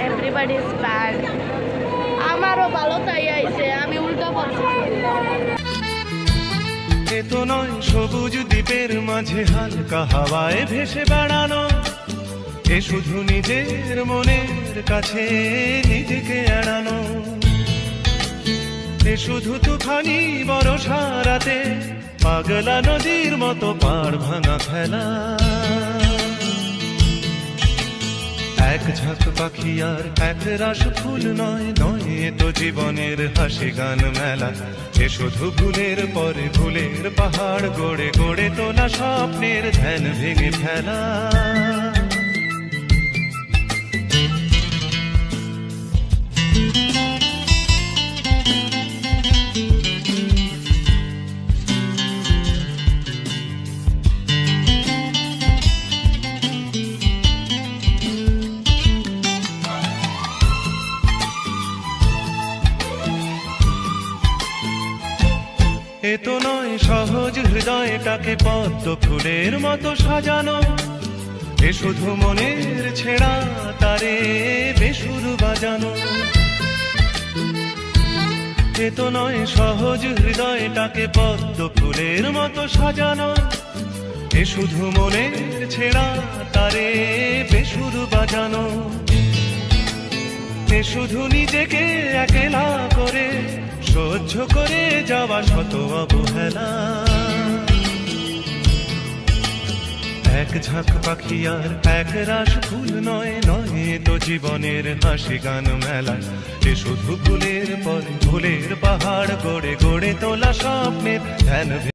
Everybody is bad. তো নয়, সবুজ দ্বীপের মাঝে হালকা হাওয়ায় ভেসে বেড়ানো। এ শুধু নিজের মনের কাছে নিজেকে এড়ানো। এ শুধু তুফানি বড় সারাতে পাগলা নদীর মতো পাড় ভাঙা খেলা এক ঝাঁক পাখি আর এক রাস ফুল নয় নয় তো জীবনের হাসি গান মেলা। এ শুধু ভুলের পরে ভুলের পাহাড় গড়ে গড়ে তোলা স্বপ্নের ধ্যান ভেঙে ফেলা। এ তো নয় সহজ হৃদয়টাকে পদ্ম ফুলের মতো সাজানো। এ শুধু মনের ছেঁড়া, তারে বেসুর বাজানো। এ তো নয় সহজ হৃদয়টাকে পদ্ম ফুলের মতো সাজানো। এ শুধু মনের ছেঁড়া, তারে বেসুর বাজানো। এ শুধু নিজেকে একেলা করে সহ্য করে যাওয়া শত অবহেলা। এক ঝাঁক পাখি আর এক রাস ফুল নয় নয় তো জীবনের হাসি গান মেলা। যে শুধু ফুলের পর ফুলের পাহাড় গড়ে গড়ে তোলা স্বপ্নের